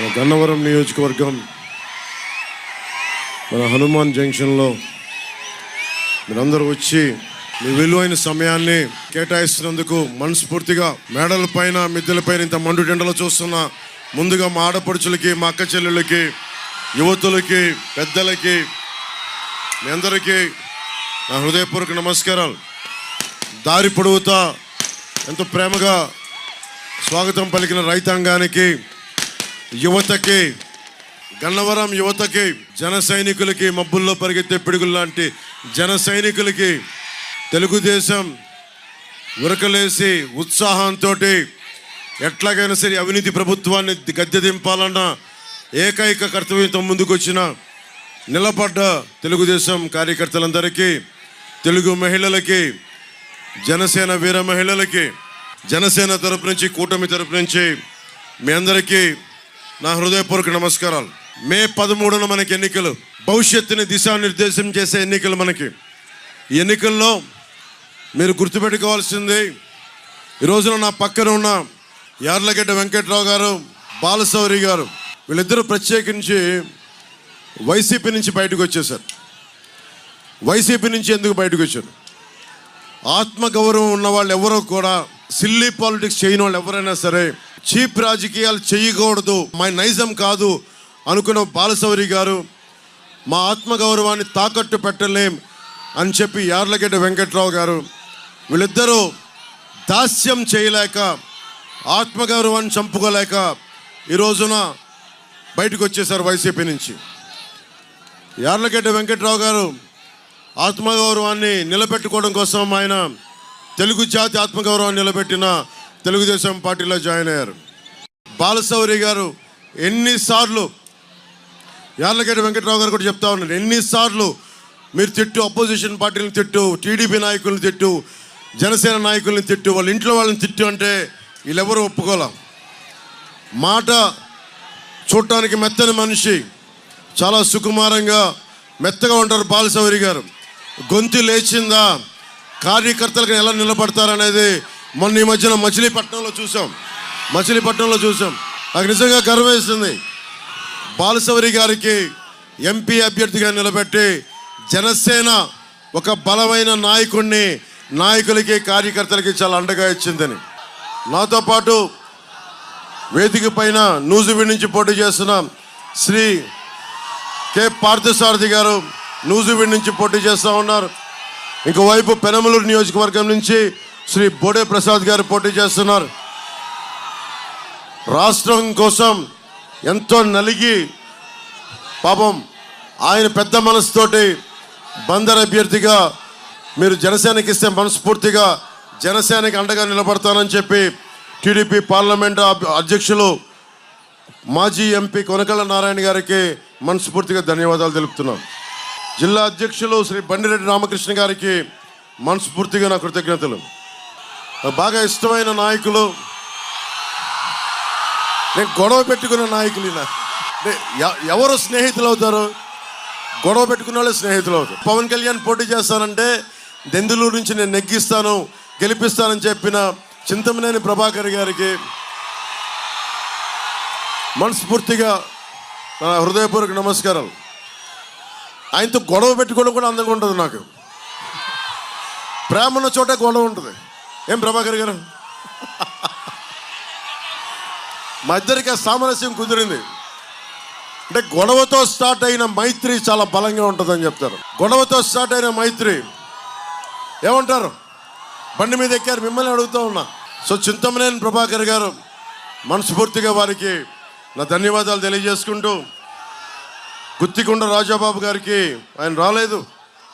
మన గన్నవరం నియోజకవర్గం మన హనుమాన్ జంక్షన్లో మీరందరూ వచ్చి మీ విలువైన సమయాన్ని కేటాయిస్తున్నందుకు మనస్ఫూర్తిగా మేడల పైన మిద్దెల పైన ఇంత మండు టెండలో చూస్తున్న ముందుగా మా ఆడపడుచులకి మా అక్క చెల్లెళ్ళకి యువతులకి పెద్దలకి మీ అందరికీ నా హృదయపూర్వక నమస్కారాలు. దారి పొడవుతా ఎంతో ప్రేమగా స్వాగతం పలికిన రైతాంగానికి యువతకి గన్నవరం యువతకి జన సైనికులకి మబ్బుల్లో పరిగెత్తే పిడుగులు లాంటి జన సైనికులకి తెలుగుదేశం ఉరకలేసి ఉత్సాహంతో ఎట్లాగైనా సరే అవినీతి ప్రభుత్వాన్ని గద్దె దింపాలన్న ఏకైక కర్తవ్యంతో ముందుకొచ్చిన నిలబడ్డ తెలుగుదేశం కార్యకర్తలందరికీ తెలుగు మహిళలకి జనసేన వీర మహిళలకి జనసేన తరపు నుంచి కూటమి తరపు నుంచి మీ అందరికీ నా హృదయపూర్వక నమస్కారాలు. మే పదమూడున మనకి ఎన్నికలు. భవిష్యత్తుని దిశానిర్దేశం చేసే ఎన్నికలు మనకి. ఈ ఎన్నికల్లో మీరు గుర్తుపెట్టుకోవాల్సింది ఈ రోజున నా పక్కన ఉన్న యార్లగడ్డ వెంకట్రావు గారు బాలశౌరి గారు వీళ్ళిద్దరూ ప్రత్యేకించి వైసీపీ నుంచి బయటకు వచ్చేసారు వైసీపీ నుంచి ఎందుకు బయటకు వచ్చారు? ఆత్మగౌరవం ఉన్న వాళ్ళు ఎవరో కూడా సిల్లీ పాలిటిక్స్ చేయని వాళ్ళు ఎవరైనా సరే చీప్ రాజకీయాలు చేయకూడదు. మా నైజం కాదు అనుకున్న బాలసౌరి గారు మా ఆత్మగౌరవాన్ని తాకట్టు పెట్టలేం అని చెప్పి యార్లగడ్డ వెంకట్రావు గారు వీళ్ళిద్దరూ దాస్యం చేయలేక ఆత్మగౌరవాన్ని చంపుకోలేక ఈ రోజున బయటకు వచ్చేసారు వైసీపీ నుంచి. యార్లగడ్డ వెంకట్రావు గారు ఆత్మగౌరవాన్ని నిలబెట్టుకోవడం కోసం ఆయన తెలుగు జాతి ఆత్మగౌరవాన్ని నిలబెట్టిన తెలుగుదేశం పార్టీలో జాయిన్ అయ్యారు. బాలసౌరి గారు ఎన్నిసార్లు యార్లగడ్డ వెంకట్రావు గారు కూడా చెప్తా ఉన్నారు. ఎన్నిసార్లు మీరు తిట్టు అపోజిషన్ పార్టీలను తిట్టు టీడీపీ నాయకులను తిట్టు జనసేన నాయకులను తిట్టు వాళ్ళ ఇంట్లో వాళ్ళని తిట్టు అంటే వీళ్ళెవరూ ఒప్పుకోలేం? మాట చూడటానికి మెత్తని మనిషి చాలా సుకుమారంగా మెత్తగా ఉంటారు బాలసౌరి గారు. గొంతు లేచిందా? కార్యకర్తలకు ఎలా నిలబడతారనేది మొన్న ఈ మధ్యన మచిలీపట్నంలో చూసాం మచిలీపట్నంలో చూసాం నాకు నిజంగా గర్వేస్తుంది బాలసవరి గారికి ఎంపీ అభ్యర్థిగా నిలబెట్టి జనసేన ఒక బలమైన నాయకుడిని నాయకులకి కార్యకర్తలకి చాలా అండగా ఇచ్చిందని. నాతో పాటు వేదిక పైన నూజివీ నుంచి పోటీ చేస్తున్న శ్రీ కె. పార్థసారథి గారు నూజివీ నుంచి పోటీ చేస్తూ ఉన్నారు. ఇంకోవైపు పెనమలూరు నియోజకవర్గం నుంచి శ్రీ బోడే ప్రసాద్ గారు పోటీ చేస్తున్నారు. రాష్ట్రం కోసం ఎంతో నలిగి పాపం ఆయన పెద్ద మనసుతోటి బందర్ అభ్యర్థిగా మీరు జనసేనకి ఇస్తే మనస్ఫూర్తిగా జనసేనకి అండగా నిలబడతానని చెప్పి టీడీపీ పార్లమెంట్ అధ్యక్షులు మాజీ ఎంపీ కొనకళ్ళ నారాయణ గారికి మనస్ఫూర్తిగా ధన్యవాదాలు తెలుపుతున్నాం. జిల్లా అధ్యక్షులు శ్రీ బండిరెడ్డి రామకృష్ణ గారికి మనస్ఫూర్తిగా నా కృతజ్ఞతలు. బాగా ఇష్టమైన నాయకులు. నేను గొడవ పెట్టుకున్న నాయకులు ఎ- ఎవరు స్నేహితులు అవుతారు? గొడవ పెట్టుకున్న వాళ్ళే స్నేహితులు అవుతారు. పవన్ కళ్యాణ్ పోటీ చేస్తానంటే దెందులూరు నుంచి నేను నెగ్గిస్తాను గెలిపిస్తానని చెప్పిన చింతమనేని ప్రభాకర్ గారికి మనస్ఫూర్తిగా నా హృదయపూర్వక నమస్కారాలు. ఆయనతో గొడవ పెట్టుకోవడం కూడా అందంగా ఉంటుంది నాకు. ప్రేమ ఉన్న చోట గొడవ ఉంటుంది. ఏం ప్రభాకర్ గారు? మా ఇద్దరికి సామరస్యం కుదిరింది. అంటే గొడవతో స్టార్ట్ అయిన మైత్రి చాలా బలంగా ఉంటుందని చెప్తారు. గొడవతో స్టార్ట్ అయిన మైత్రి ఏమంటారు? బండి మీద ఎక్కారు మిమ్మల్ని అడుగుతూ ఉన్నా. సో చింతమనేని ప్రభాకర్ గారు మనస్ఫూర్తిగా వారికి నా ధన్యవాదాలు తెలియజేసుకుంటూ గుత్తికొండ రాజాబాబు గారికి ఆయన రాలేదు.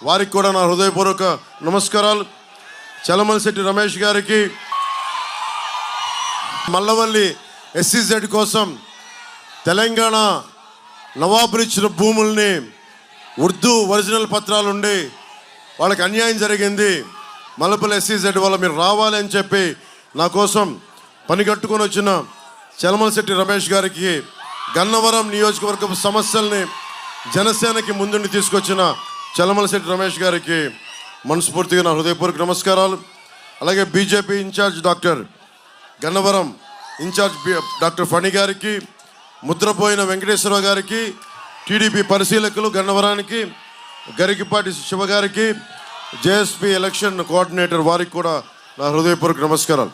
వారికి కూడా నా హృదయపూర్వక నమస్కారాలు. చలమలశెట్టి రమేష్ గారికి మల్లవల్లి ఎస్సీజెడ్ కోసం తెలంగాణ నవాబులు ఇచ్చిన భూముల్ని ఉర్దూ ఒరిజినల్ పత్రాలు ఉండి వాళ్ళకి అన్యాయం జరిగింది. మల్లపల్లి ఎస్సీజెడ్ వల్ల మీరు రావాలి అని చెప్పి నా కోసం పని కట్టుకొని వచ్చిన చలమలశెట్టి రమేష్ గారికి గన్నవరం నియోజకవర్గం సమస్యల్ని జనసేనకి ముందుండి తీసుకొచ్చిన చలమలశెట్టి రమేష్ గారికి మనస్ఫూర్తిగా నా హృదయపూర్వక నమస్కారాలు. అలాగే BJP incharge doctor Gannavaram incharge doctor Phani గారికి ముద్రపోయిన వెంకటేశ్వర గారికి టీడీపీ పరిశీలకులు గన్నవరానికి గరికిపాటి శివ గారికి జేఎస్పీ ఎలక్షన్ కోఆర్డినేటర్ వారికి కూడా నా హృదయపూర్వక నమస్కారాలు.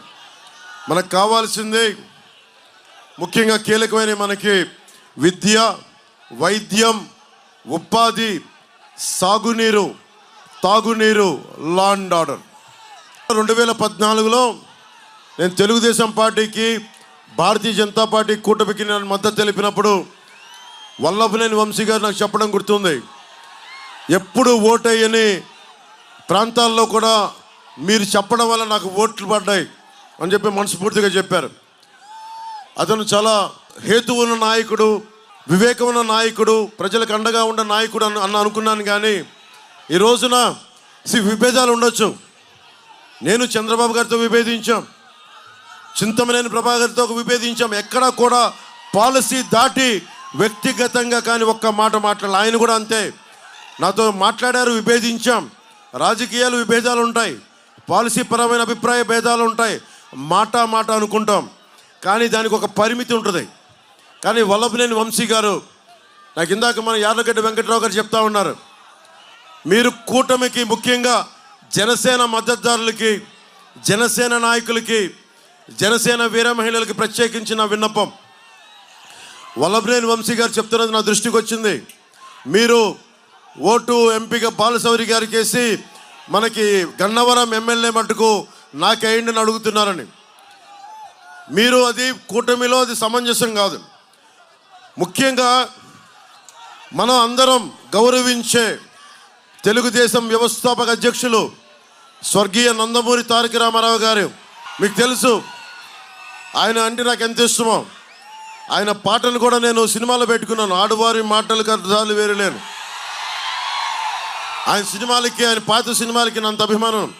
మనకు కావాల్సింది ముఖ్యంగా కీలకమైన మనకి విద్య వైద్యం ఉపాధి సాగునీరు తాగునీరు లా అండ్ ఆర్డర్ రెండు వేల పద్నాలుగులో నేను తెలుగుదేశం పార్టీకి భారతీయ జనతా పార్టీ కూటమికి నేను మద్దతు తెలిపినప్పుడు వల్లభనేని వంశీ గారు నాకు చెప్పడం గుర్తుంది. ఎప్పుడు ఓటయ్యని ప్రాంతాల్లో కూడా మీరు చెప్పడం వల్ల నాకు ఓట్లు పడ్డాయి అని చెప్పి మనస్ఫూర్తిగా చెప్పారు. అతను చాలా హేతు ఉన్న నాయకుడు వివేకం ఉన్న నాయకుడు ప్రజలకు అండగా ఉన్న నాయకుడు అని అన్న అనుకున్నాను కానీ ఈ రోజున సి విభేదాలు ఉండొచ్చు. నేను చంద్రబాబు గారితో విభేదించాం. చింతమనేని ప్రభాకర్తో విభేదించాం. ఎక్కడా కూడా పాలసీ దాటి వ్యక్తిగతంగా కానీ ఒక్క మాట మాట్లాడాలి. ఆయన కూడా అంతే. నాతో మాట్లాడారు విభేదించాం. రాజకీయాలు విభేదాలు ఉంటాయి. పాలసీ పరమైన అభిప్రాయ భేదాలు ఉంటాయి. మాట మాట అనుకుంటాం. కానీ దానికి ఒక పరిమితి ఉంటుంది. కానీ వల్లభనేని వంశీ గారు నాకు ఇందాక మన యార్లగడ్డ వెంకట్రావు గారు చెప్తా ఉన్నారు. మీరు కూటమికి ముఖ్యంగా జనసేన మద్దతుదారులకి జనసేన నాయకులకి జనసేన వీర మహిళలకి ప్రత్యేకించిన విన్నపం. వల్లభనేని వంశీ గారు చెప్తున్నది నా దృష్టికి వచ్చింది. మీరు ఓటు ఎంపీగా బాలసౌరి గారికి వేసి మనకి గన్నవరం ఎమ్మెల్యే మటుకు నాకేయండి అని అడుగుతున్నారని. మీరు అది కూటమిలో అది సమంజసం కాదు. ముఖ్యంగా మనం అందరం గౌరవించే తెలుగుదేశం వ్యవస్థాపక అధ్యక్షులు స్వర్గీయ నందమూరి తారక రామారావు గారు. మీకు తెలుసు ఆయన అంటే నాకు ఎంత ఇష్టమో. ఆయన పాటను కూడా నేను సినిమాలో పెట్టుకున్నాను. ఆడవారి మాటలకు అర్థాలు వేరు లేను ఆయన సినిమాలకి ఆయన పాత సినిమాలకి నంత అభిమానం.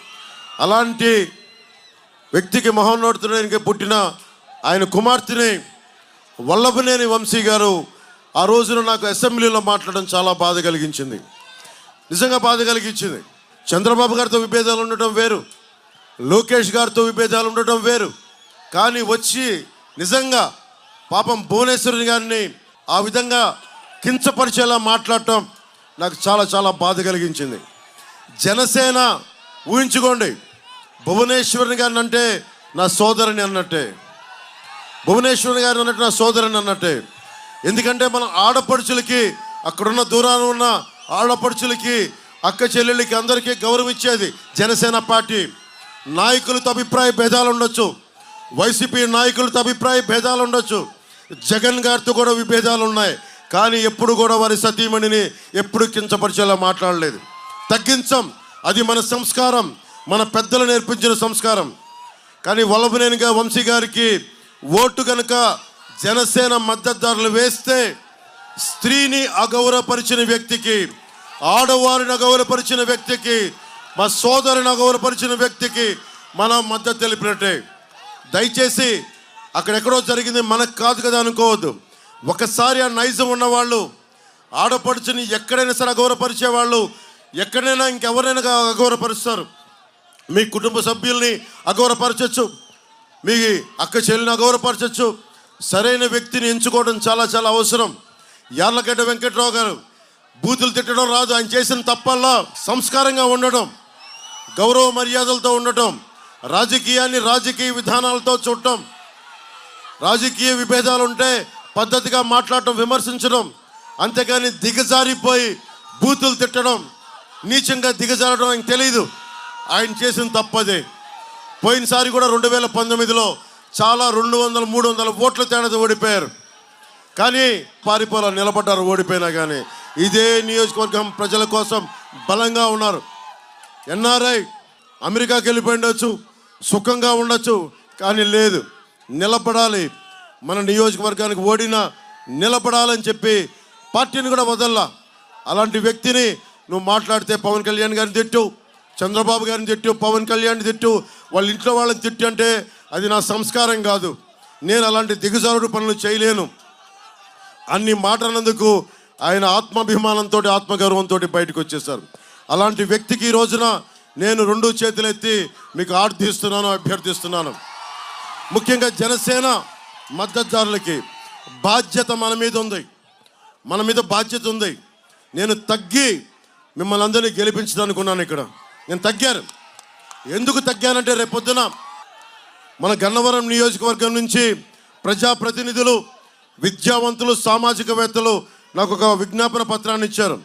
అలాంటి వ్యక్తికి మహోన్నతుడానికి పుట్టిన ఆయన కుమార్తెని వల్లభనేని వంశీ గారు ఆ రోజున నాకు అసెంబ్లీలో మాట్లాడడం చాలా బాధ కలిగించింది. నిజంగా బాధ కలిగించింది. చంద్రబాబు గారితో విభేదాలు ఉండటం వేరు. లోకేష్ గారితో విభేదాలు ఉండటం వేరు. కానీ వచ్చి నిజంగా పాపం భువనేశ్వరుని గారిని ఆ విధంగా కించపరిచేలా మాట్లాడటం నాకు చాలా చాలా బాధ కలిగించింది. జనసేన ఊహించుకోండి. భువనేశ్వరుని గారిని అంటే నా సోదరుని అన్నట్టే. భువనేశ్వరుని గారిని అన్నట్టు నా సోదరుని అన్నట్టే. ఎందుకంటే మన ఆడపడుచులకి అక్కడున్న దూరాన ఉన్న ఆడపడుచులకి అక్క చెల్లెళ్ళకి అందరికీ గౌరవం ఇచ్చేది జనసేన పార్టీ. నాయకులతో అభిప్రాయ భేదాలు ఉండొచ్చు. వైసీపీ నాయకులతో అభిప్రాయ భేదాలు ఉండొచ్చు. జగన్ గారితో కూడా విభేదాలు ఉన్నాయి. కానీ ఎప్పుడు కూడా వారి సతీమణిని ఎప్పుడు కించపరిచేలా మాట్లాడలేదు. తగ్గించం. అది మన సంస్కారం. మన పెద్దలు నేర్పించిన సంస్కారం. కానీ వల్లభనేనిగా వంశీ గారికి ఓటు కనుక జనసేన మద్దతుదారులు వేస్తే స్త్రీని అగౌరవపరిచిన వ్యక్తికి ఆడవారిని అగౌరవపరిచిన వ్యక్తికి మా సోదరుని అగౌరవపరిచిన వ్యక్తికి మనం మద్దతు తెలిపినట్టే. దయచేసి అక్కడెక్కడో జరిగింది మనకు కాదు కదా అనుకోవద్దు. ఒకసారి ఆ నైజం ఉన్నవాళ్ళు ఆడపడుచుని ఎక్కడైనా సరే అగౌరవపరిచే వాళ్ళు ఎక్కడైనా ఇంకెవరైనా అగౌరవపరుస్తారు. మీ కుటుంబ సభ్యుల్ని అగౌరవపరచచ్చు. మీ అక్క చెల్లిని అగౌరవపరచచ్చు. సరైన వ్యక్తిని ఎంచుకోవడం చాలా చాలా అవసరం. యార్లగడ్డ వెంకట్రావు గారు బూతులు తిట్టడం రాదు ఆయన చేసిన తప్పల్లా సంస్కారంగా ఉండడం గౌరవ మర్యాదలతో ఉండటం రాజకీయాన్ని రాజకీయ విధానాలతో చూడటం రాజకీయ విభేదాలు ఉంటే పద్ధతిగా మాట్లాడటం విమర్శించడం అంతేకాని దిగజారిపోయి బూతులు తిట్టడం నీచంగా దిగజారడం ఆయనకు తెలియదు ఆయన చేసిన తప్పదే. పోయినసారి కూడా రెండు వేల పంతొమ్మిదిలో చాలా రెండు వందల మూడు వందల ఓట్ల తేడాతో ఓడిపోయారు. కానీ పారిపోలా నిలబడ్డారు ఓడిపోయినా కానీ ఇదే నియోజకవర్గం ప్రజల కోసం బలంగా ఉన్నారు. ఎన్ఆర్ఐ అమెరికాకి వెళ్ళిపోయి ఉండొచ్చు సుఖంగా ఉండొచ్చు కానీ లేదు. నిలబడాలి. మన నియోజకవర్గానికి ఓడినా నిలబడాలని చెప్పి పార్టీని కూడా వదల్లా. అలాంటి వ్యక్తిని నువ్వు మాట్లాడితే పవన్ కళ్యాణ్ గారిని తిట్టు చంద్రబాబు గారిని తిట్టు పవన్ కళ్యాణ్ తిట్టు వాళ్ళ ఇంట్లో వాళ్ళని తిట్టు అంటే అది నా సంస్కారం కాదు. నేను అలాంటి దిగజారుడు పనులు చేయలేను. అన్ని మాట్లాడినందుకు ఆయన ఆత్మాభిమానంతో ఆత్మగౌరవంతో బయటకు వచ్చేసారు అలాంటి వ్యక్తికి ఈ రోజున నేను రెండు చేతులెత్తి మీకు ఆర్థిస్తున్నాను అభ్యర్థిస్తున్నాను. ముఖ్యంగా జనసేన మద్దతుదారులకి బాధ్యత మన మీద ఉంది. మన మీద బాధ్యత ఉంది. నేను తగ్గి మిమ్మల్ని అందరినీ గెలిపించదనుకున్నాను ఇక్కడ. నేను తగ్గాను. ఎందుకు తగ్గానంటే రేపొద్దున మన గన్నవరం నియోజకవర్గం నుంచి ప్రజాప్రతినిధులు విద్యావంతులు సామాజికవేత్తలు నాకు ఒక విజ్ఞాపన పత్రాన్ని ఇచ్చారు.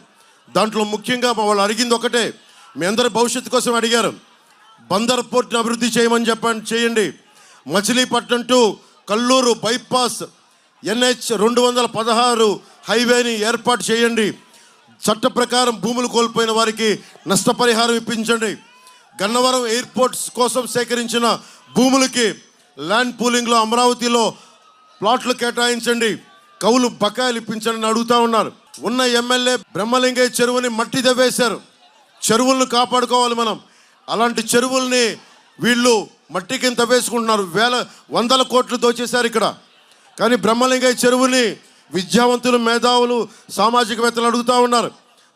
దాంట్లో ముఖ్యంగా వాళ్ళు అడిగింది ఒకటే. మీ అందరి భవిష్యత్తు కోసం అడిగారు. బందర్ పోర్ట్ని అభివృద్ధి చేయమని చెప్పండి చేయండి. Machilipatnam to Kalluru bypass NH రెండు వందల పదహారు హైవేని ఏర్పాటు చేయండి. చట్ట ప్రకారం భూములు కోల్పోయిన వారికి నష్టపరిహారం ఇప్పించండి. గన్నవరం ఎయిర్పోర్ట్స్ కోసం సేకరించిన భూములకి ల్యాండ్ పూలింగ్లో అమరావతిలో ప్లాట్లు కేటాయించండి. కౌలు బకాయిలు ఇప్పించండి అడుగుతా ఉన్నారు. ఉన్న ఎమ్మెల్యే బ్రహ్మలింగయ్య చెరువుని మట్టి దవ్వేశారు చెరువులను కాపాడుకోవాలి మనం. అలాంటి చెరువుల్ని వీళ్ళు మట్టి కింద వేసుకుంటున్నారు. వేల వందల కోట్లు దోచేశారు ఇక్కడ. కానీ బ్రహ్మలింగయ్య చెరువుని విద్యావంతులు మేధావులు సామాజికవేత్తలు అడుగుతా ఉన్నారు.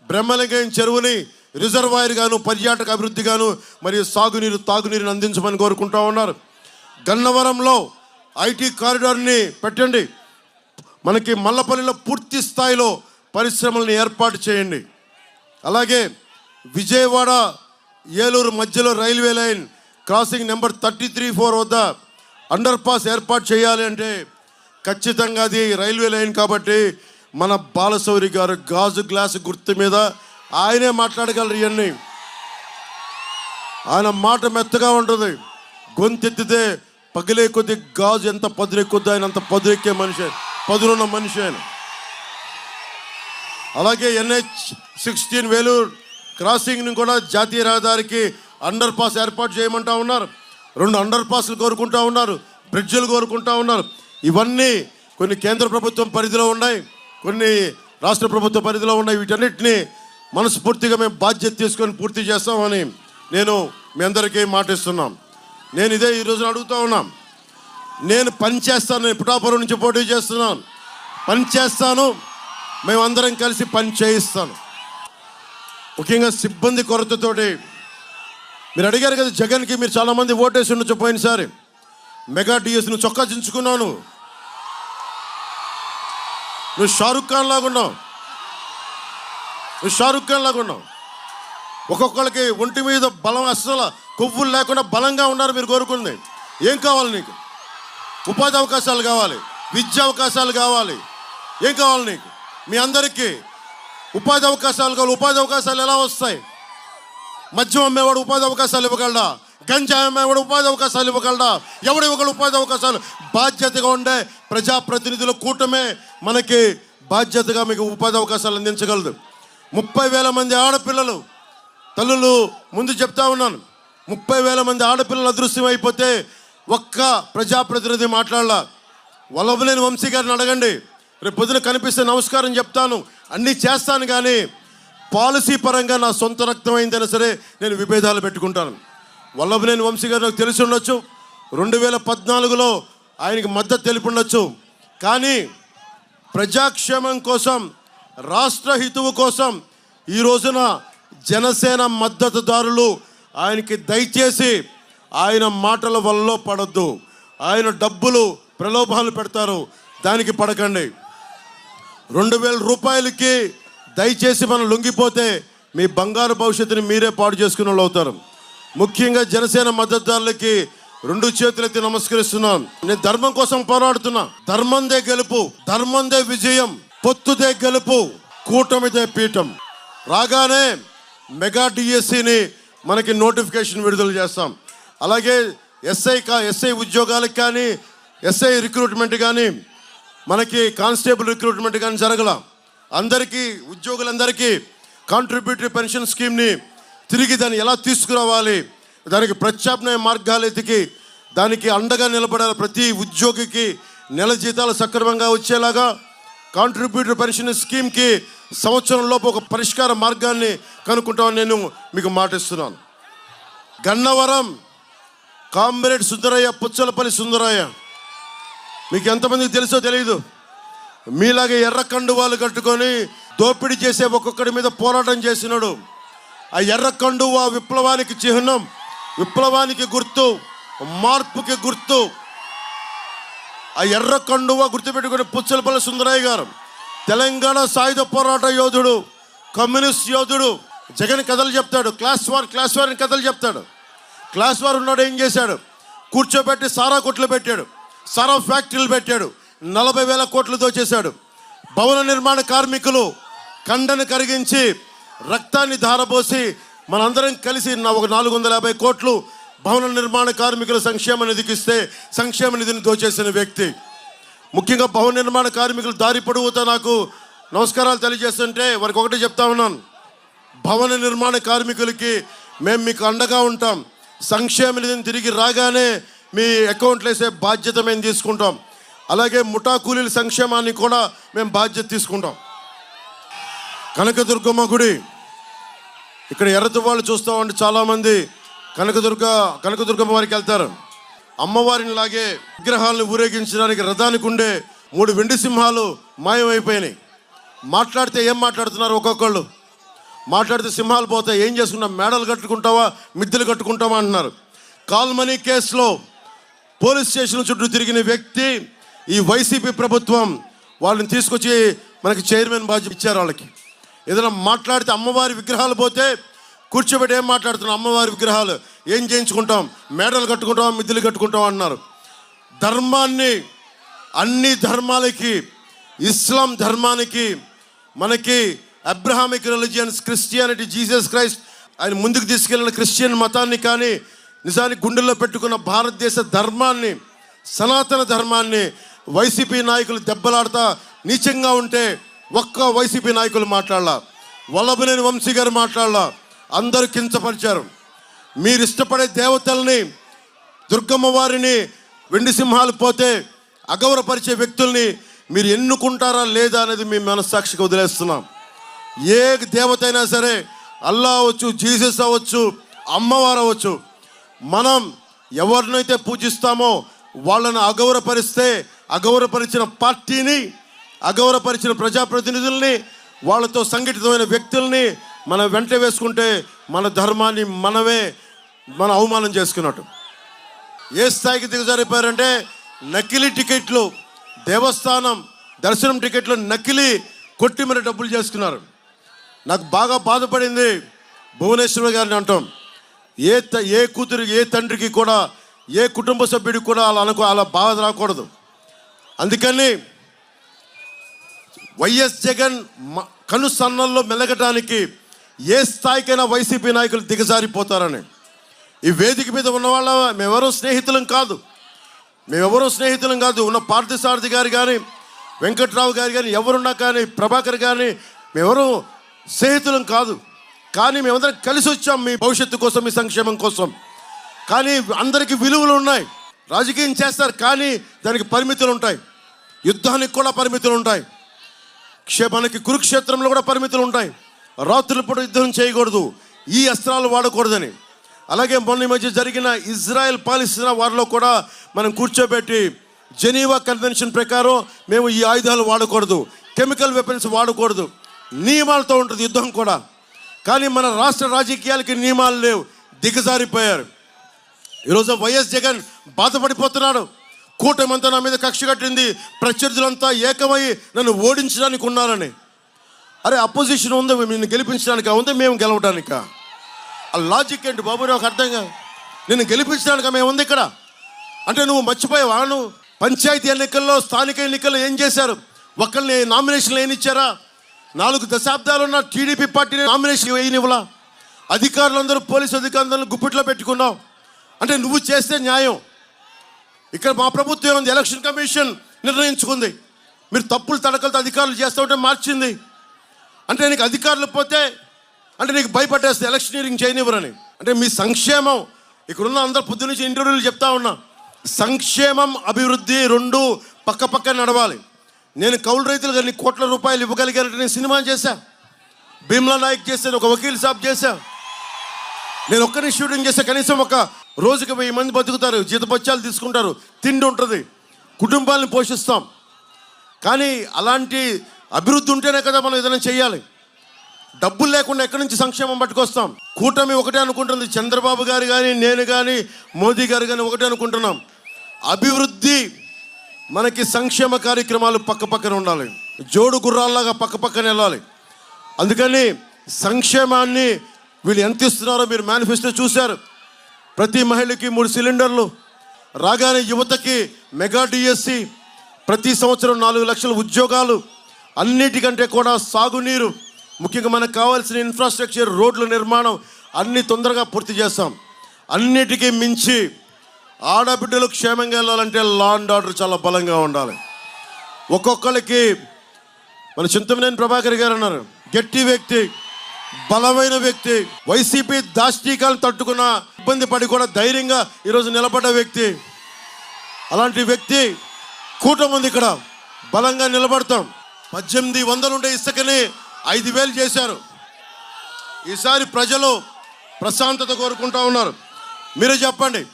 బ్రహ్మలింగయ్య చెరువుని రిజర్వాయర్గాను పర్యాటక అభివృద్ధిగాను మరియు సాగునీరు తాగునీరుని అందించమని కోరుకుంటా ఉన్నారు. గన్నవరంలో ఐటీ కారిడార్ని పెట్టండి. మనకి మల్లపల్లిలో పూర్తి స్థాయిలో పరిశ్రమలను ఏర్పాటు చేయండి. అలాగే విజయవాడ ఏలూరు మధ్యలో railway line crossing number thirty three four వద్ద అండర్ పాస్ ఏర్పాటు చేయాలి అంటే ఖచ్చితంగా అది రైల్వే లైన్ కాబట్టి మన బాలశౌరి గారు గాజు గ్లాసు గుర్తు మీద ఆయనే మాట్లాడగలరు ఇవన్నీ. ఆయన మాట మెత్తగా ఉంటుంది. గొంతెత్తితే పగిలే కొద్ది గాజు ఎంత పదునెక్కుద్దో ఆయన అంత పదునెక్కే మనిషి పదునున్న మనిషి ఆయన. అలాగే ఎన్హెచ్ సిక్స్టీన్ వేలూరు క్రాసింగ్ని కూడా జాతీయ రహదారికి అండర్ పాస్ ఏర్పాటు చేయమంటా ఉన్నారు. రెండు అండర్ పాస్లు కోరుకుంటా ఉన్నారు బ్రిడ్జిలు కోరుకుంటా ఉన్నారు. ఇవన్నీ కొన్ని కేంద్ర ప్రభుత్వం పరిధిలో ఉన్నాయి కొన్ని రాష్ట్ర ప్రభుత్వ పరిధిలో ఉన్నాయి. వీటన్నిటిని మనస్ఫూర్తిగా మేము బాధ్యత తీసుకొని పూర్తి చేస్తామని నేను మీ అందరికీ మాటిస్తున్నాం. నేను ఇదే ఈరోజు అడుగుతా ఉన్నాం. నేను పని చేస్తాను నేను పిఠాపురం నుంచి పోటీ చేస్తున్నాను. పని చేస్తాను మేమందరం కలిసి పని చేయిస్తాను. ముఖ్యంగా సిబ్బంది కొరతతోటి మీరు అడిగారు కదా జగన్కి మీరు చాలామంది ఓటేసి ఉండొచ్చు పోయినసారి. మెగా డిఎస్ నువ్వు చొక్కా చించుకున్నావు నువ్వు నువ్వు షారుఖ్ ఖాన్ లాగున్నావు నువ్వు షారుఖ్ ఖాన్ లాగా ఉన్నావు. ఒక్కొక్కరికి ఒంటి మీద బలం అస్సలు కొవ్వులు లేకుండా బలంగా ఉన్నారు మీరు కోరుకుంది. ఏం కావాలి నీకు? ఉపాధి అవకాశాలు కావాలి విద్యా అవకాశాలు కావాలి. ఏం కావాలి నీకు? మీ అందరికీ ఉపాధి అవకాశాలు కావాలి. ఉపాధి అవకాశాలు ఎలా వస్తాయి? మద్యం అమ్మేవాడు ఉపాధి అవకాశాలు ఇవ్వగలడా? గంజాయి అమ్మేవాడు ఉపాధి అవకాశాలు ఇవ్వగలడా? ఎవడు ఇవ్వగల ఉపాధి అవకాశాలు? బాధ్యతగా ఉండే ప్రజాప్రతినిధుల కూటమే మనకి బాధ్యతగా మీకు ఉపాధి అవకాశాలు అందించగలదు. ముప్పై వేల మంది ఆడపిల్లలు తల్లులు ముందు చెప్తా ఉన్నాను. ముప్పై వేల మంది ఆడపిల్లలు అదృశ్యం అయిపోతే ఒక్క ప్రజాప్రతినిధి మాట్లాడాల. వల్లభలేని వంశీ గారిని అడగండి. రేపు పొద్దున కనిపిస్తే నమస్కారం చెప్తాను. అన్నీ చేస్తాను కానీ పాలసీ పరంగా నా సొంత రక్తం అయిందైనా సరే నేను విభేదాలు పెట్టుకుంటాను. వల్లభలేని వంశీ గారు నాకు తెలిసి ఉండొచ్చు. రెండు వేల పద్నాలుగులో ఆయనకి మద్దతు తెలిపి ఉండొచ్చు. కానీ ప్రజాక్షేమం కోసం రాష్ట్ర హితువు కోసం ఈ రోజున జనసేన మద్దతుదారులు ఆయనకి దయచేసి ఆయన మాటల వల్ల పడద్దు. ఆయన డబ్బులు ప్రలోభాలు పెడతారు. దానికి పడకండి. రెండు వేల రూపాయలకి దయచేసి మనం లొంగిపోతే మీ బంగారు భవిష్యత్తుని మీరే పాడు చేసుకున్న వాళ్ళు అవుతారు. ముఖ్యంగా జనసేన మద్దతుదారులకి రెండు చేతులెత్తి నమస్కరిస్తున్నాను నేను ధర్మం కోసం పోరాడుతున్నా. ధర్మందే గెలుపు ధర్మందే విజయం పొత్తుదే గెలుపు కూటమిదే పీఠం. రాగానే మెగా డిఎస్సిని మనకి నోటిఫికేషన్ విడుదల చేస్తాం. అలాగే ఎస్ఐ కా ఎస్ఐ ఉద్యోగాలకు కానీ ఎస్ఐ రిక్రూట్మెంట్ కానీ మనకి కానిస్టేబుల్ రిక్రూట్మెంట్ కానీ జరగల. అందరికీ ఉద్యోగులందరికీ కాంట్రిబ్యూటరీ పెన్షన్ స్కీమ్ని తిరిగి దాన్ని ఎలా తీసుకురావాలి? దానికి ప్రత్యామ్నాయ మార్గాలు ఎతికి దానికి అండగా నిలబడాలి ప్రతి ఉద్యోగికి. నెల జీతాలు సక్రమంగా వచ్చేలాగా కాంట్రిబ్యూటరీ పెన్షన్ స్కీమ్కి సంవత్సరంలోపు ఒక పరిష్కార మార్గాన్ని కనుక్కుంటామని నేను మీకు మాటిస్తున్నాను. గన్నవరం కామ్రేడ్ సుందరయ్య పుచ్చలపల్లి సుందరయ్య. మీకు ఎంతమందికి తెలుసో తెలియదు మీలాగే ఎర్ర కండువాలు కట్టుకొని దోపిడీ చేసే ఒక్కొక్కడి మీద పోరాటం చేసినాడు. ఆ ఎర్ర కండువ విప్లవానికి చిహ్నం విప్లవానికి గుర్తు మార్పుకి గుర్తు. ఆ ఎర్ర కండువ గుర్తుపెట్టుకుని పుచ్చలపల్లి సుందరయ్య గారు తెలంగాణ సాయుధ పోరాట యోధుడు కమ్యూనిస్ట్ యోధుడు జగన్ కథలు చెప్తాడు. క్లాస్ వార్ క్లాస్ వార్ అని కథలు చెప్తాడు. క్లాస్ వార్ ఉన్నాడు ఏం చేశాడు? కూర్చోబెట్టి సారా కొట్లు పెట్టాడు. సారా ఫ్యాక్టరీలు పెట్టాడు. నలభై వేల కోట్లు దోచేశాడు. భవన నిర్మాణ కార్మికులు కండను కరిగించి రక్తాన్ని ధారపోసి మనందరం కలిసి నా- ఒక నాలుగు వందల యాభై కోట్లు భవన నిర్మాణ కార్మికుల సంక్షేమ నిధికి ఇస్తే సంక్షేమ నిధిని దోచేసిన వ్యక్తి. ముఖ్యంగా భవన నిర్మాణ కార్మికులు దారి పొడవుతో నాకు నమస్కారాలు తెలియజేస్తుంటే వారికి ఒకటి చెప్తా ఉన్నాను. భవన నిర్మాణ కార్మికులకి మేము మీకు అండగా ఉంటాం. సంక్షేమ నిధిని తిరిగి రాగానే మీ అకౌంట్లు వేసే బాధ్యత మేము తీసుకుంటాం. అలాగే ముఠా కూలీల సంక్షేమాన్ని కూడా మేము బాధ్యత తీసుకుంటాం. కనకదుర్గమ్మ గుడి. ఇక్కడ ఎర్రతి వాళ్ళు చాలామంది. కనకదుర్గ కనకదుర్గమ్మ వారికి వెళ్తారు. అమ్మవారిని లాగే విగ్రహాలను ఊరేగించడానికి రథానికి ఉండే మూడు వెండి సింహాలు మాయమైపోయినాయి. మాట్లాడితే ఏం మాట్లాడుతున్నారు ఒక్కొక్కళ్ళు? మాట్లాడితే సింహాలు పోతాయి. ఏం చేసుకుంటాం? మేడలు కట్టుకుంటావా? మిద్దెలు కట్టుకుంటావా అంటున్నారు. కాల్మనీ కేసులో పోలీస్ స్టేషన్ చుట్టూ తిరిగిన వ్యక్తి ఈ వైసీపీ ప్రభుత్వం వాళ్ళని తీసుకొచ్చి మనకి చైర్మన్ బాధ్యత ఇచ్చారు వాళ్ళకి. ఏదైనా మాట్లాడితే అమ్మవారి విగ్రహాలు పోతే కూర్చోబెట్టి ఏం మాట్లాడుతున్నాం అమ్మవారి విగ్రహాలు. ఏం చేయించుకుంటాం? మేడలు కట్టుకుంటాం మిద్దులు కట్టుకుంటాం అన్నారు. ధర్మాన్ని అన్ని ధర్మాలకి ఇస్లాం ధర్మానికి మనకి Abrahamic religions Christianity Jesus Christ ఆయన ముందుకు తీసుకెళ్ళిన క్రిస్టియన్ మతాన్ని కానీ నిజానికి గుండెల్లో పెట్టుకున్న భారతదేశ ధర్మాన్ని సనాతన ధర్మాన్ని వైసీపీ నాయకులు దెబ్బలాడుతా నీచంగా ఉంటే ఒక్క వైసీపీ నాయకులు మాట్లాడాల. వల్లభనేని వంశీ గారు మాట్లాడాల. అందరూ కించపరిచారు. మీరు ఇష్టపడే దేవతల్ని దుర్గమ్మ వారిని వెండి సింహాలు పోతే అగౌరపరిచే వ్యక్తుల్ని మీరు ఎన్నుకుంటారా లేదా అనేది మీ మనస్సాక్షికి వదిలేస్తున్నాం. ఏ దేవత అయినా సరే అల్లా అవచ్చు జీసస్ అవ్వచ్చు అమ్మవారు అవ్వచ్చు మనం ఎవరినైతే పూజిస్తామో వాళ్ళని అగౌరపరిస్తే అగౌరపరిచిన పార్టీని అగౌరపరిచిన ప్రజాప్రతినిధుల్ని వాళ్ళతో సంఘటితమైన వ్యక్తుల్ని మనం వెంట వేసుకుంటే మన ధర్మాన్ని మనమే మన అవమానం చేసుకున్నట్టు. ఏ స్థాయికి దిగజారిపోయారంటే నకిలీ టికెట్లు దేవస్థానం దర్శనం టికెట్లు నకిలీ కొట్టి మరి డబ్బులు చేసుకున్నారు. నాకు బాగా బాధపడింది భువనేశ్వర గారిని అంటాం. ఏ త- ఏ కూతురు ఏ తండ్రికి కూడా ఏ కుటుంబ సభ్యుడికి కూడా అలా అనుకో అలా బాధ రాకూడదు. అందుకని వైఎస్ జగన్ కను సన్నల్లో మెలగటానికి ఏ స్థాయికైనా వైసీపీ నాయకులు దిగజారిపోతారని. ఈ వేదిక మీద ఉన్న వాళ్ళ మేమెవరూ స్నేహితులం కాదు. మేమెవరో స్నేహితులం కాదు. ఉన్న పార్థసారథి గారు కానీ వెంకట్రావు గారు కానీ ఎవరున్నా కానీ ప్రభాకర్ కానీ మేమెవరూ స్నేహితులం కాదు. కానీ మేమందరం కలిసి వచ్చాం మీ భవిష్యత్తు కోసం మీ సంక్షేమం కోసం. కానీ అందరికీ విలువలు ఉన్నాయి. రాజకీయం చేస్తారు కానీ దానికి పరిమితులు ఉంటాయి. యుద్ధానికి కూడా పరిమితులు ఉంటాయి. క్షేమానికి కురుక్షేత్రంలో కూడా పరిమితులు ఉంటాయి. రాత్రులు పూట యుద్ధం చేయకూడదు. ఈ అస్త్రాలు వాడకూడదని. అలాగే మొన్న మధ్య జరిగిన ఇజ్రాయెల్ పాలిస్తున్న వారిలో కూడా మనం కూర్చోబెట్టి జెనీవా కన్వెన్షన్ ప్రకారం మేము ఈ ఆయుధాలు వాడకూడదు. కెమికల్ వెపన్స్ వాడకూడదు. నియమాలతో ఉంటుంది యుద్ధం కూడా. కానీ మన రాష్ట్ర రాజకీయాలకి నియమాలు లేవు. దిగజారిపోయారు. ఈరోజు వైఎస్ జగన్ బాధపడిపోతున్నాడు. కూటమంతా నా మీద కక్ష కట్టింది. ప్రత్యర్థులంతా ఏకమై నన్ను ఓడించడానికి ఉన్నారని అరే అపోజిషన్ ఉంది? నిన్ను గెలిపించడానికి? ఉంది మేము గెలవడానిక? ఆ లాజిక్ ఏంటి బాబు? నాకు అర్థం కాదు. నిన్ను గెలిపించడానికి మేము ఉంది ఇక్కడ? అంటే నువ్వు మర్చిపోయావా? నువ్వు పంచాయతీ ఎన్నికల్లో స్థానిక ఎన్నికల్లో ఏం చేశారు? ఒకళ్ళని నామినేషన్లు ఏనిచ్చారా? నాలుగు దశాబ్దాలు ఉన్న టీడీపీ పార్టీని నామినేషన్ వేయనివ్వలా అధికారులందరూ పోలీసు అధికారులందరూ గుప్పిట్లో పెట్టుకున్నావు అంటే నువ్వు చేస్తే న్యాయం. ఇక్కడ మా ప్రభుత్వం ఉంది ఎలక్షన్ కమిషన్ నిర్ణయించుకుంది. మీరు తప్పులు తడకలతో అధికారులు చేస్తూ ఉంటే మార్చింది. అంటే నీకు అధికారులు పోతే అంటే నీకు భయపడేస్తే ఎలక్షనీరింగ్ చేయనివ్వరని. అంటే మీ సంక్షేమం ఇక్కడున్న అందరు పొద్దు నుంచి ఇంటర్వ్యూలు చెప్తా ఉన్నా. సంక్షేమం అభివృద్ధి రెండు పక్క పక్క నడవాలి. నేను కౌలు రైతులు గారిని కోట్ల రూపాయలు ఇవ్వగలిగానంటే నేను సినిమా చేశా. భీమ్లా నాయక్ చేశాను ఒక వకీల్ సాబ్ చేశా. నేను ఒక్కరిని షూటింగ్ చేస్తే కనీసం ఒక రోజుకి వెయ్యి మంది బతుకుతారు జీతపత్యాలు తీసుకుంటారు తిండి ఉంటుంది కుటుంబాలను పోషిస్తాం. కానీ అలాంటి అభివృద్ధి ఉంటేనే కదా మనం ఏదైనా చేయాలి. డబ్బులు లేకుండా ఎక్కడి నుంచి సంక్షేమం పట్టుకొస్తాం? కూటమి ఒకటే అనుకుంటుంది. చంద్రబాబు గారు కానీ నేను కానీ మోదీ గారు కానీ ఒకటే అనుకుంటున్నాం. అభివృద్ధి మనకి సంక్షేమ కార్యక్రమాలు పక్క పక్కన ఉండాలి. జోడు గుర్రాల్లాగా పక్క పక్కన వెళ్ళాలి. అందుకని సంక్షేమాన్ని వీళ్ళు ఎంత ఇస్తున్నారో మీరు మేనిఫెస్టో చూశారు. ప్రతి మహిళకి మూడు సిలిండర్లు రాగానే యువతకి మెగా డిఎస్సి ప్రతి సంవత్సరం నాలుగు లక్షల ఉద్యోగాలు అన్నిటికంటే కూడా సాగునీరు ముఖ్యంగా మనకు కావాల్సిన ఇన్ఫ్రాస్ట్రక్చర్ రోడ్ల నిర్మాణం అన్ని తొందరగా పూర్తి చేస్తాం. అన్నిటికీ మించి ఆడబిడ్డలు క్షేమంగా వెళ్ళాలంటే లా అండ్ ఆర్డర్ చాలా బలంగా ఉండాలి. ఒక్కొక్కరికి మన చింతమనేని ప్రభాకర్ గారు అన్నారు గట్టి వ్యక్తి బలమైన వ్యక్తి వైసీపీ దాష్టీకాలను తట్టుకున్న ఇబ్బంది పడి కూడా ధైర్యంగా ఈరోజు నిలబడ్డ వ్యక్తి. అలాంటి వ్యక్తి కూటమి ఉంది ఇక్కడ బలంగా నిలబడతాం. పద్దెనిమిది వందలు ఉండే ఇసుకని ఐదు వేలు చేశారు. ఈసారి ప్రజలు ప్రశాంతత కోరుకుంటా ఉన్నారు. మీరు చెప్పండి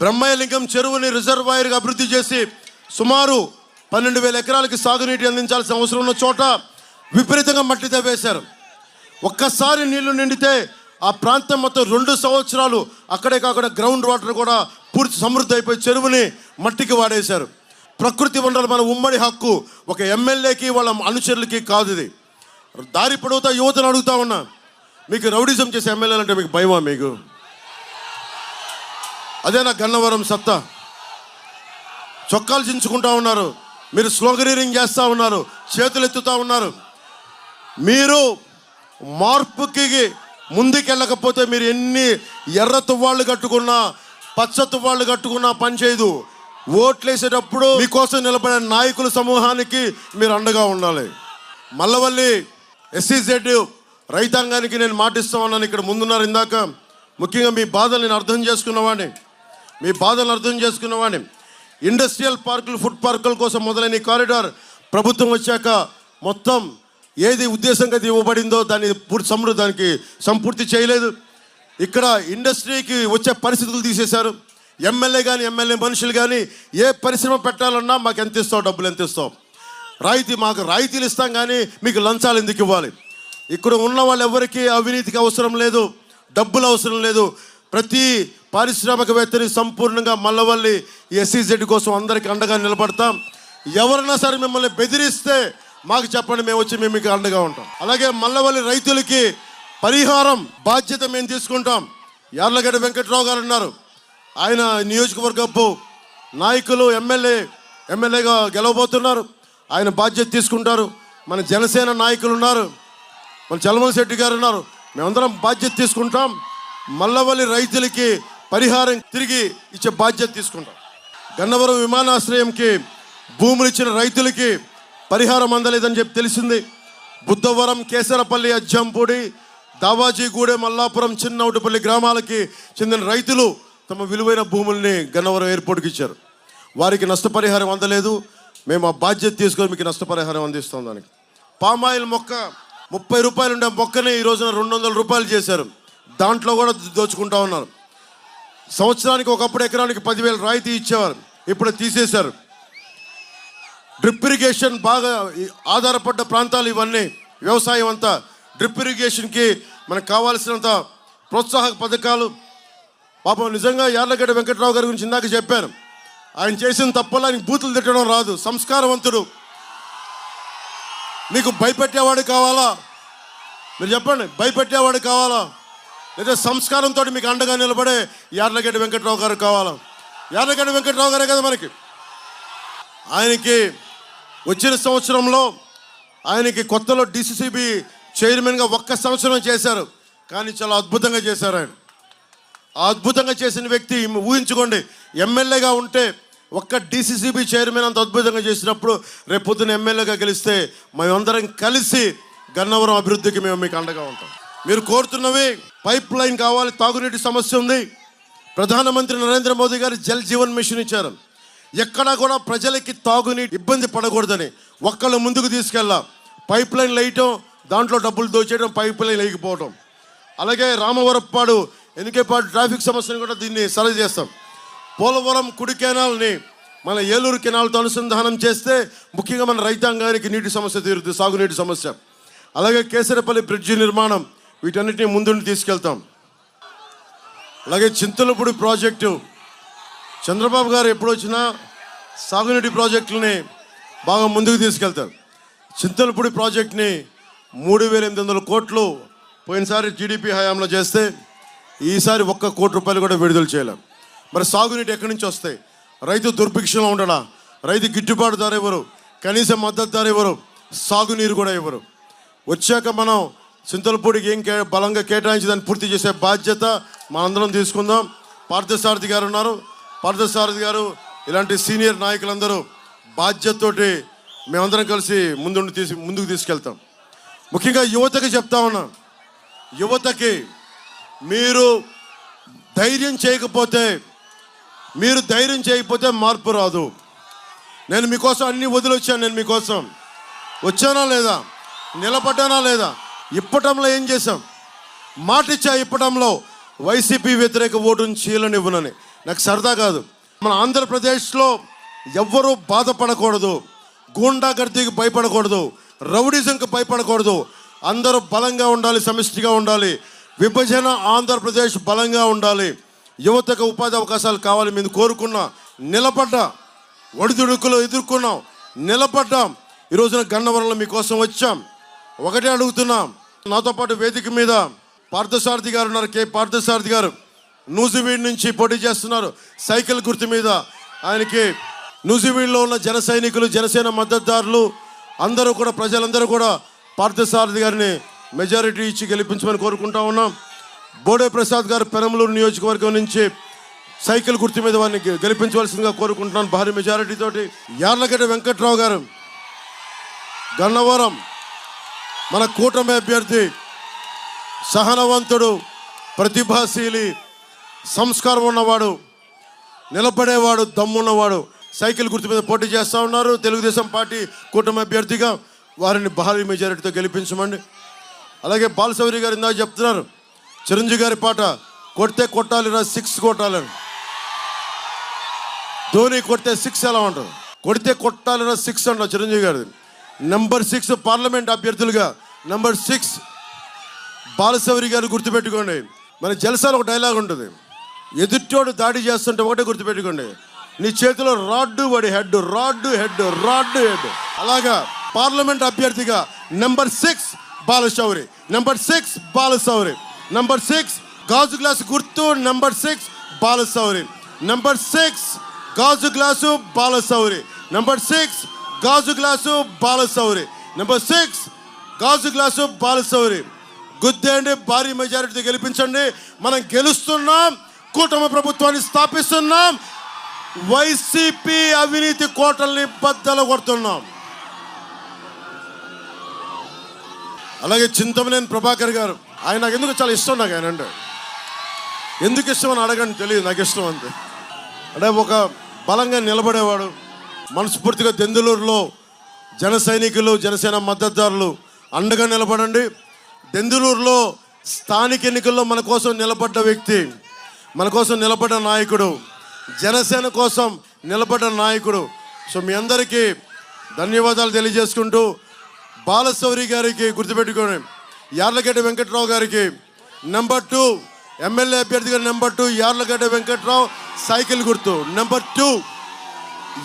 బ్రహ్మయ్యలింగం చెరువుని రిజర్వాయర్గా అభివృద్ధి చేసి సుమారు పన్నెండు వేల ఎకరాలకి సాగునీటి అందించాల్సిన అవసరం ఉన్న చోట విపరీతంగా మట్టి తవ్వేశారు. ఒక్కసారి నీళ్ళు నిండితే ఆ ప్రాంతం మొత్తం రెండు సంవత్సరాలు అక్కడే కాకుండా గ్రౌండ్ వాటర్ కూడా పూర్తి సమృద్ధి అయిపోయి చెరువుని మట్టికి వాడేశారు. ప్రకృతి వనరులు మన ఉమ్మడి హక్కు. ఒక ఎమ్మెల్యేకి వాళ్ళ అనుచరులకి కాదు ఇది. దారి పొడవుతా యువతను అడుగుతా ఉన్నా. మీకు రౌడిజం చేసే ఎమ్మెల్యేలు అంటే మీకు భయమా మీకు? అదే నా గన్నవరం సత్తా. చొక్కాలు చించుకుంటా ఉన్నారు. మీరు స్లోగరీరింగ్ చేస్తూ ఉన్నారు. చేతులు ఎత్తుతూ ఉన్నారు. మీరు మార్పుకి ముందుకెళ్ళకపోతే మీరు ఎన్ని ఎర్ర తువ్వాళ్ళు కట్టుకున్నా పచ్చ తువ్వాళ్ళు కట్టుకున్నా పని చేయదు. ఓట్లేసేటప్పుడు మీకోసం నిలబడే నాయకుల సమూహానికి మీరు అండగా ఉండాలి. మల్లవల్లి ఎస్సీజెడ్ రైతాంగానికి నేను మాటిస్తా ఉన్నాను ఇక్కడ ముందున్నారు ఇందాక. ముఖ్యంగా మీ బాధలు నేను అర్థం చేసుకున్నవాడిని మీ బాధలను అర్థం చేసుకున్నవాడిని ఇండస్ట్రియల్ పార్కులు ఫుడ్ పార్కుల కోసం మొదలైన ఈ కారిడార్ ప్రభుత్వం వచ్చాక మొత్తం ఏది ఉద్దేశంగా ఇవ్వబడిందో దాన్ని పూర్తి సమృద్ధి దానికి సంపూర్తి చేయలేదు. ఇక్కడ ఇండస్ట్రీకి వచ్చే పరిస్థితులు తీసేశారు. ఎమ్మెల్యే కానీ ఎమ్మెల్యే మనుషులు కానీ ఏ పరిశ్రమ పెట్టాలన్నా మాకు ఎంత ఇస్తావు డబ్బులు ఎంత ఇస్తావు? రాయితీ మాకు రాయితీలు ఇస్తాం కానీ మీకు లంచాలు ఎందుకు ఇవ్వాలి? ఇక్కడ ఉన్న వాళ్ళు ఎవరికి అవినీతికి అవసరం లేదు డబ్బులు అవసరం లేదు. ప్రతి పారిశ్రామికవేత్తని సంపూర్ణంగా మల్లవల్లి ఎస్సీజెడ్ కోసం అందరికీ అండగా నిలబడతాం. ఎవరైనా సరే మిమ్మల్ని బెదిరిస్తే మాకు చెప్పండి మేము వచ్చి మేము మీకు అండగా ఉంటాం. అలాగే మల్లవల్లి రైతులకి పరిహారం బాధ్యత మేము తీసుకుంటాం. యార్లగడ్డ వెంకట్రావు గారు ఉన్నారు ఆయన నియోజకవర్గపు నాయకులు ఎమ్మెల్యే ఎమ్మెల్యేగా గెలవబోతున్నారు. ఆయన బాధ్యత తీసుకుంటారు. మన జనసేన నాయకులు ఉన్నారు. మన చలమన్ శెట్టి గారు ఉన్నారు. మేమందరం బాధ్యత తీసుకుంటాం. మల్లవల్లి రైతులకి పరిహారం తిరిగి ఇచ్చే బాధ్యత తీసుకుంటాం. గన్నవరం విమానాశ్రయంకి భూములు ఇచ్చిన రైతులకి పరిహారం అందలేదని చెప్పి తెలిసింది. బుద్ధవరం కేసరపల్లి అజ్జంపూడి దావాజీగూడె మల్లాపురం చిన్నౌటిపల్లి గ్రామాలకి చెందిన రైతులు తమ విలువైన భూముల్ని గన్నవరం ఎయిర్పోర్ట్కి ఇచ్చారు. వారికి నష్టపరిహారం అందలేదు. మేము ఆ బాధ్యత తీసుకొని మీకు నష్టపరిహారం అందిస్తాం దానికి. పామాయిల్ మొక్క ముప్పై రూపాయలు ఉండే మొక్కని ఈ రోజున రెండు వందల రూపాయలు చేశారు. దాంట్లో కూడా దోచుకుంటా ఉన్నారు. సంవత్సరానికి ఒకప్పుడు ఎకరానికి పదివేలు రాయితీ ఇచ్చేవారు. ఇప్పుడు తీసేశారు. డ్రిప్ ఇరిగేషన్ బాగా ఆధారపడ్డ ప్రాంతాలు ఇవన్నీ. వ్యవసాయం అంతా డ్రిప్ ఇరిగేషన్కి మనకు కావాల్సినంత ప్రోత్సాహక పథకాలు పాపం నిజంగా యార్లగడ్డ వెంకట్రావు గారి గురించి ఇందాక చెప్పాను. ఆయన చేసిన తప్పలా ఆయనకి బూతులు తిట్టడం రాదు. సంస్కారవంతుడు. మీకు భయపెట్టేవాడు కావాలా? మీరు చెప్పండి భయపెట్టేవాడు కావాలా? లేదా సంస్కారంతో మీకు అండగా నిలబడే యార్లగడ్డ వెంకట్రావు గారు కావాలా? యార్లగడ్డ వెంకట్రావు గారే కదా మనకి. ఆయనకి వచ్చిన సంవత్సరంలో ఆయనకి కొత్తలో డిసిసిబి చైర్మన్గా ఒక్క సంవత్సరం చేశారు. కానీ చాలా అద్భుతంగా చేశారు ఆయన. అద్భుతంగా చేసిన వ్యక్తి ఊహించుకోండి. ఎమ్మెల్యేగా ఉంటే ఒక్క డిసిసిబి చైర్మన్ అంత అద్భుతంగా చేసినప్పుడు రేపు పొద్దున ఎమ్మెల్యేగా గెలిస్తే మేమందరం కలిసి గన్నవరం అభివృద్ధికి మేము మీకు అండగా ఉంటాం. మీరు కోరుతున్నవి పైప్ లైన్ కావాలి తాగునీటి సమస్య ఉంది. ప్రధానమంత్రి నరేంద్ర మోదీ గారు జల్ జీవన్ మిషన్ ఇచ్చారు. ఎక్కడా కూడా ప్రజలకి తాగునీటి ఇబ్బంది పడకూడదని ఒక్కళ్ళు ముందుకు తీసుకెళ్ళా. పైప్ లైన్ వేయటం దాంట్లో డబ్బులు దోచేయడం పైప్ లైన్ లేకపోవటం అలాగే రామవరప్పాడు ఎన్నికేపాడు ట్రాఫిక్ సమస్యను కూడా దీన్ని సరి చేస్తాం. పోలవరం కుడి కెనాల్ని మన ఏలూరు కెనాల్తో అనుసంధానం చేస్తే ముఖ్యంగా మన రైతాంగానికి నీటి సమస్య తీరుతుంది సాగునీటి సమస్య. అలాగే కేసరపల్లి బ్రిడ్జి నిర్మాణం వీటన్నిటిని ముందుండి తీసుకెళ్తాం. అలాగే చింతలపూడి ప్రాజెక్టు చంద్రబాబు గారు ఎప్పుడు వచ్చినా సాగునీటి ప్రాజెక్టులని బాగా ముందుకు తీసుకెళ్తారు. చింతలపూడి ప్రాజెక్ట్ని మూడు వేల ఎనిమిది వందల కోట్లు పోయినసారి టీడీపీ హయాంలో చేస్తే ఈసారి ఒక్క కోటి రూపాయలు కూడా విడుదల చేయలేం. మరి సాగునీటి ఎక్కడి నుంచి వస్తాయి? రైతు దుర్భిక్షలో ఉండడా రైతు గిట్టుబాటు ధర ఇవ్వరు కనీస మద్దతు ధర ఇవ్వరు సాగునీరు కూడా ఇవ్వరు వచ్చాక మనం చింతలపూడికి ఏం కే బలంగా కేటాయించి దాన్ని పూర్తి చేసే బాధ్యత మనందరం తీసుకుందాం. పార్థసారథి గారు ఉన్నారు. పార్థసారథి గారు ఇలాంటి సీనియర్ నాయకులందరూ బాధ్యతతోటి మేమందరం కలిసి ముందు తీసి ముందుకు తీసుకెళ్తాం. ముఖ్యంగా యువతకి చెప్తా ఉన్నాం. యువతకి మీరు ధైర్యం చేయకపోతే మీరు ధైర్యం చేయకపోతే మార్పు రాదు. నేను మీకోసం అన్ని వదిలొచ్చాను నేను మీకోసం. వచ్చానా లేదా? నిలబడ్డానా లేదా? ఇప్పటంలో ఏం చేశాం? మాట ఇచ్చా ఇప్పటంలో? వైసీపీ వ్యతిరేక ఓటును చీలనివ్వనని. నాకు సరదా కాదు. మన ఆంధ్రప్రదేశ్లో ఎవ్వరూ బాధపడకూడదు. గూండాగర్దీకి భయపడకూడదు. రౌడిజంకి భయపడకూడదు. అందరూ బలంగా ఉండాలి సమిష్టిగా ఉండాలి. విభజన ఆంధ్రప్రదేశ్ బలంగా ఉండాలి. యువతకు ఉపాధి అవకాశాలు కావాలి మేము కోరుకున్నా. నిలబడ్డా ఒడిదుడుకులు ఎదుర్కొన్నాం. నిలబడ్డాం. ఈ రోజున గన్నవరంలో మీకోసం వచ్చాం. ఒకటే అడుగుతున్నాం. నాతో పాటు వేదిక మీద పార్థసారథి గారు ఉన్నారు. కే. పార్థసారథి గారు నూజివీడ్ నుంచి పోటీ చేస్తున్నారు. సైకిల్ గుర్తు మీద ఆయనకి నూజివీడ్లో ఉన్న జన సైనికులు జనసేన మద్దతుదారులు అందరూ కూడా ప్రజలందరూ కూడా పార్థసారథి గారిని మెజారిటీ ఇచ్చి గెలిపించమని కోరుకుంటా ఉన్నాం. బోడే ప్రసాద్ గారు పెరంలూరు నియోజకవర్గం నుంచి సైకిల్ గుర్తు మీద వారిని గె- గెలిపించవలసిందిగా కోరుకుంటున్నాను భారీ మెజారిటీతో యార్లగడ్డ వెంకట్రావు గారు గన్నవరం మన కూటమి అభ్యర్థి సహనవంతుడు ప్రతిభాశీలి సంస్కారం ఉన్నవాడు నిలబడేవాడు దమ్మున్నవాడు సైకిల్ గుర్తు మీద పోటీ చేస్తూ ఉన్నారు. తెలుగుదేశం పార్టీ కూటమి అభ్యర్థిగా వారిని భారీ మెజారిటీతో గెలిపించమండి. అలాగే బాలసౌరి గారు ఇందాక చెప్తున్నారు. చిరంజీవి గారి పాట కొడితే కొట్టాలి రా సిక్స్ కొట్టాలని. ధోని కొడితే సిక్స్ ఎలా ఉంటుంది కొడితే కొట్టాలి రా సిక్స్ అంటారు చిరంజీవి గారు. నెంబర్ సిక్స్ పార్లమెంట్ అభ్యర్థులుగా నెంబర్ సిక్స్ బాలసౌరి గారు గుర్తుపెట్టుకోండి. మన జలసాలో ఒక డైలాగ్ ఉంటుంది. ఎదుటోడు దాడి చేస్తుంటే ఒకటే గుర్తుపెట్టుకోండి. నీ చేతిలో రాడ్డు వాడి head rod head rod head. అలాగా పార్లమెంట్ అభ్యర్థిగా number six Balashowry. Number six Balashowry. Number six గాజు గ్లాసు గుర్తు. Number six Balashowry. Number six గాజు గ్లాసు బాలశౌరి. నెంబర్ సిక్స్ గాజు గ్లాసు బాలశౌరి. నెంబర్ సిక్స్ గాజు గ్లాసు బాలశౌరి. గుద్దేండి భారీ మెజారిటీతో గెలిపించండి. మనం గెలుస్తున్నాం. కూటమి ప్రభుత్వాన్ని స్థాపిస్తున్నాం. వైసీపీ అవినీతి కోటల్ని బద్దలు కొడుతున్నాం అలాగే చింతమనేని ప్రభాకర్ గారు ఆయన నాకు ఎందుకు చాలా ఇష్టం నాకు ఆయన అంటే. ఎందుకు ఇష్టం అని అడగండి తెలియదు నాకు ఇష్టం అంతే. అంటే ఒక బలంగా నిలబడేవాడు మనస్ఫూర్తిగా దెందులూరులో జన సైనికులు జనసేన మద్దతుదారులు అండగా నిలబడండి. దెందులూరులో స్థానిక ఎన్నికల్లో మన కోసం నిలబడ్డ వ్యక్తి మన కోసం నిలబడ్డ నాయకుడు జనసేన కోసం నిలబడ్డ నాయకుడు. సో మీ అందరికీ ధన్యవాదాలు తెలియజేసుకుంటూ బాలశౌరి గారికి గుర్తుపెట్టుకోండి యార్లగడ్డ వెంకట్రావు గారికి నెంబర్ టూ ఎమ్మెల్యే అభ్యర్థిగా number two Yarlagadda Venkatrao cycle గుర్తు. Number two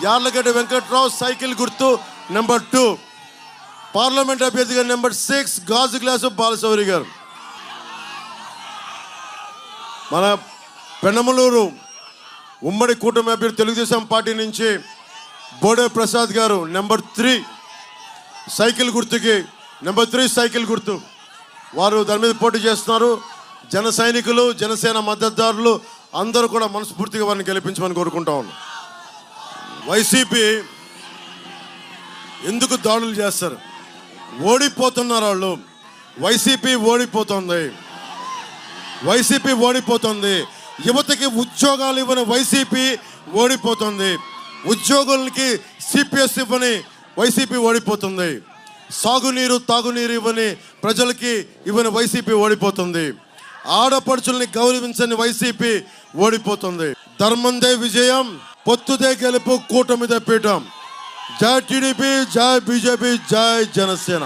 Yarlagadda Venkatrao cycle గుర్తు. నెంబర్ టూ పార్లమెంట్ అభ్యర్థిగా నెంబర్ సిక్స్ గాజు గ్లాసు బాలశౌరి గారు. మన పెనమలూరు ఉమ్మడి కూటమి అభ్యర్థి తెలుగుదేశం పార్టీ నుంచి బోడే ప్రసాద్ గారు నెంబర్ త్రీ. సైకిల్ గుర్తుకి నెంబర్ త్రీ సైకిల్ గుర్తు. వారు దాని మీద పోటీ చేస్తున్నారు. జన సైనికులు జనసేన మద్దతుదారులు అందరూ కూడా మనస్ఫూర్తిగా వారిని గెలిపించమని కోరుకుంటా ఉన్నాం. వైసీపీ ఎందుకు దాడులు చేస్తారు? ఓడిపోతున్నారు వాళ్ళు. వైసీపీ ఓడిపోతుంది. వైసీపీ ఓడిపోతుంది. యువతకి ఉద్యోగాలు ఇవ్వని వైసీపీ ఓడిపోతుంది. ఉద్యోగులకి సిపిఎస్ ఇవ్వని వైసీపీ ఓడిపోతుంది. సాగునీరు తాగునీరు ఇవ్వని ప్రజలకి ఇవ్వని వైసీపీ ఓడిపోతుంది. ఆడపడుచుల్ని గౌరవించని వైసీపీ ఓడిపోతుంది. ధర్మందే విజయం పొత్తుదే గెలుపు కూటమిదే పీఠం. జై టీడీపీ జై బీజేపీ జై జనసేన.